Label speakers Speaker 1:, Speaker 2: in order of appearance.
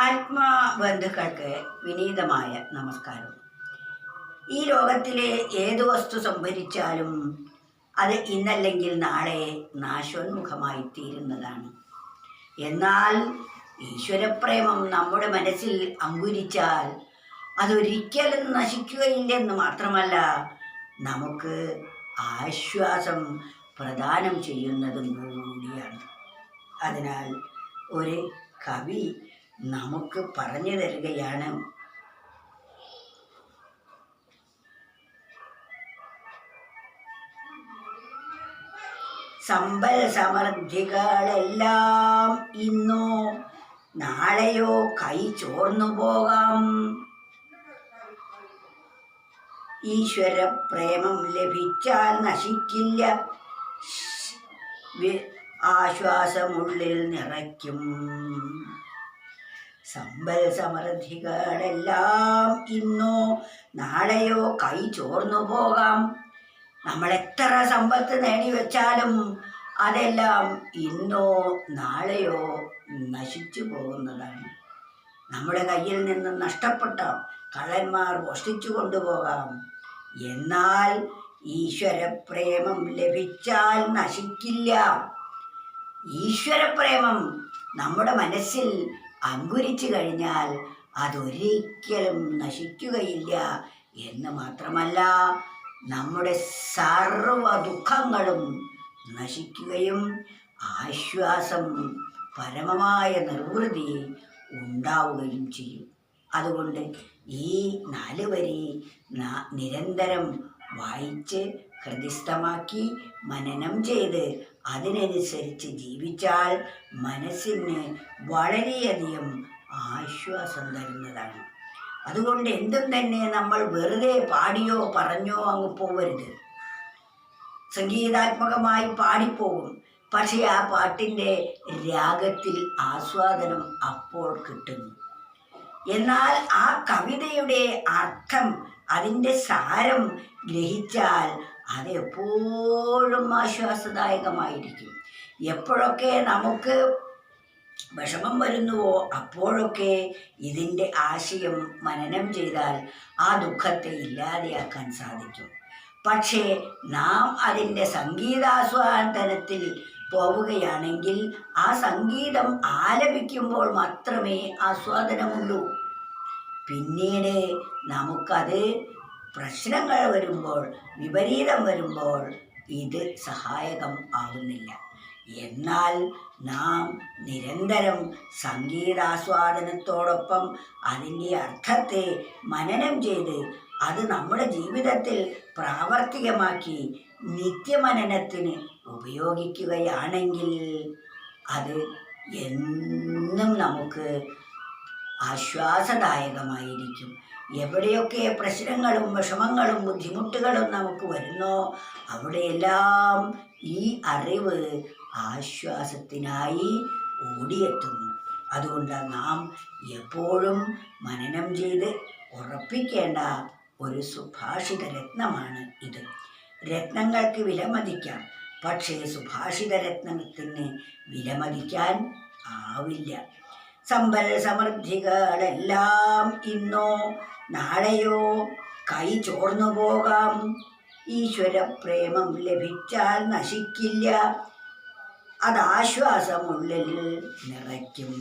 Speaker 1: ആത്മബന്ധുക്കൾക്ക് വിനീതമായ നമസ്കാരം. ഈ ലോകത്തിലെ ഏത് വസ്തു സംഭരിച്ചാലും അത് ഇന്നല്ലെങ്കിൽ നാളെ നാശോന്മുഖമായി തീരുന്നതാണ്. എന്നാൽ ഈശ്വരപ്രേമം നമ്മുടെ മനസ്സിൽ അങ്കുരിച്ചാൽ അതൊരിക്കലും നശിക്കുകയില്ലെന്ന് മാത്രമല്ല നമുക്ക് ആശ്വാസം പ്രദാനം ചെയ്യുന്നതും കൂടിയാണ്. അതിനാൽ ഒരു കവി നമുക്ക് പറഞ്ഞു തരികയാണ്. സമ്പൽ സമൃദ്ധികളെല്ലാം ഇന്നോ നാളെയോ കൈ ചോർന്നു പോകാം. ഈശ്വര പ്രേമം ലഭിച്ചാൽ നശിക്കില്ല. ആശ്വാസമുള്ളിൽ നിറയ്ക്കും. സമ്പൽ സമൃദ്ധികളെല്ലാം ഇന്നോ നാളെയോ കൈ ചോർന്നു പോകാം. നമ്മൾ എത്ര സമ്പത്ത് നേടിവെച്ചാലും അതെല്ലാം ഇന്നോ നാളെയോ നശിച്ചു പോകുന്നതാണ്. നമ്മുടെ കയ്യിൽ നിന്ന് നഷ്ടപ്പെട്ട കള്ളന്മാർ മോഷ്ടിച്ചു കൊണ്ടുപോകാം. എന്നാൽ ഈശ്വരപ്രേമം ലഭിച്ചാൽ നശിക്കില്ല. ഈശ്വരപ്രേമം നമ്മുടെ മനസ്സിൽ അങ്കുരിച്ചു കഴിഞ്ഞാൽ അതൊരിക്കലും നശിക്കുകയില്ല എന്ന് മാത്രമല്ല നമ്മുടെ സർവ ദുഃഖങ്ങളും നശിക്കുകയും ആശ്വാസം പരമമായ നിർവൃതി ഉണ്ടാവുകയും ചെയ്യും. അതുകൊണ്ട് ഈ നാല് വരി നിരന്തരം വായിച്ച് ഹൃദിസ്ഥമാക്കി മനനം ചെയ്ത് അതിനനുസരിച്ച് ജീവിച്ചാൽ മനസ്സിന് വളരെയധികം ആശ്വാസം തരുന്നതാണ്. അതുകൊണ്ട് എന്തും തന്നെ നമ്മൾ വെറുതെ പാടിയോ പറഞ്ഞോ അങ്ങ് പോവരുത്. സംഗീതാത്മകമായി പാടിപ്പോകും. പക്ഷേ ആ പാട്ടിന്റെ രാഗത്തിൽ ആസ്വാദനം അപ്പോൾ കിട്ടുന്നു. എന്നാൽ ആ കവിതയുടെ അർത്ഥം അതിന്റെ സാരം ഗ്രഹിച്ചാൽ അത് എപ്പോഴും ആശ്വാസദായകമായിരിക്കും. എപ്പോഴൊക്കെ നമുക്ക് വിഷമം വരുന്നുവോ അപ്പോഴൊക്കെ ഇതിന്റെ ആശയം മനനം ചെയ്താൽ ആ ദുഃഖത്തെ ഇല്ലാതെയാക്കാൻ സാധിക്കും. പക്ഷേ നാം അതിന്റെ സംഗീതാസ്വാദനത്തിൽ പോവുകയാണെങ്കിൽ ആ സംഗീതം ആലപിക്കുമ്പോൾ മാത്രമേ ആസ്വാദനമുള്ളൂ. പിന്നീട് നമുക്കത് പ്രശ്നങ്ങൾ വരുമ്പോൾ വിപരീതം വരുമ്പോൾ ഇത് സഹായകം ആവുന്നില്ല. എന്നാൽ നാം നിരന്തരം സംഗീതാസ്വാദനത്തോടൊപ്പം അതിന്റെ അർത്ഥത്തെ മനനം ചെയ്ത് അത് നമ്മുടെ ജീവിതത്തിൽ പ്രാവർത്തികമാക്കി നിത്യമനനത്തിന് ഉപയോഗിക്കുകയാണെങ്കിൽ അത് എന്നും നമുക്ക് ആശ്വാസദായകമായിരിക്കും. എവിടെയൊക്കെ പ്രശ്നങ്ങളും വിഷമങ്ങളും ബുദ്ധിമുട്ടുകളും നമുക്ക് വരുന്നോ അവിടെയെല്ലാം ഈ അറിവ് ആശ്വാസത്തിനായി ഓടിയെത്തുന്നു. അതുകൊണ്ട് നാം എപ്പോഴും മനനം ചെയ്ത് ഉറപ്പിക്കേണ്ട ഒരു സുഭാഷിത രത്നമാണ് ഇത്. രത്നങ്ങൾക്ക് വിലമതിക്കാം പക്ഷേ സുഭാഷിത രത്നത്തിന് വിലമതിക്കാൻ ആവില്ല. സമ്പൽ സമൃദ്ധികളെല്ലാം ഇന്നോ നാളെയോ കൈ ചോർന്നു പോകാം. ഈശ്വര പ്രേമം ലഭിച്ചാൽ നശിക്കില്ല. അത് ആശ്വാസമുള്ളിൽ നിറയ്ക്കും.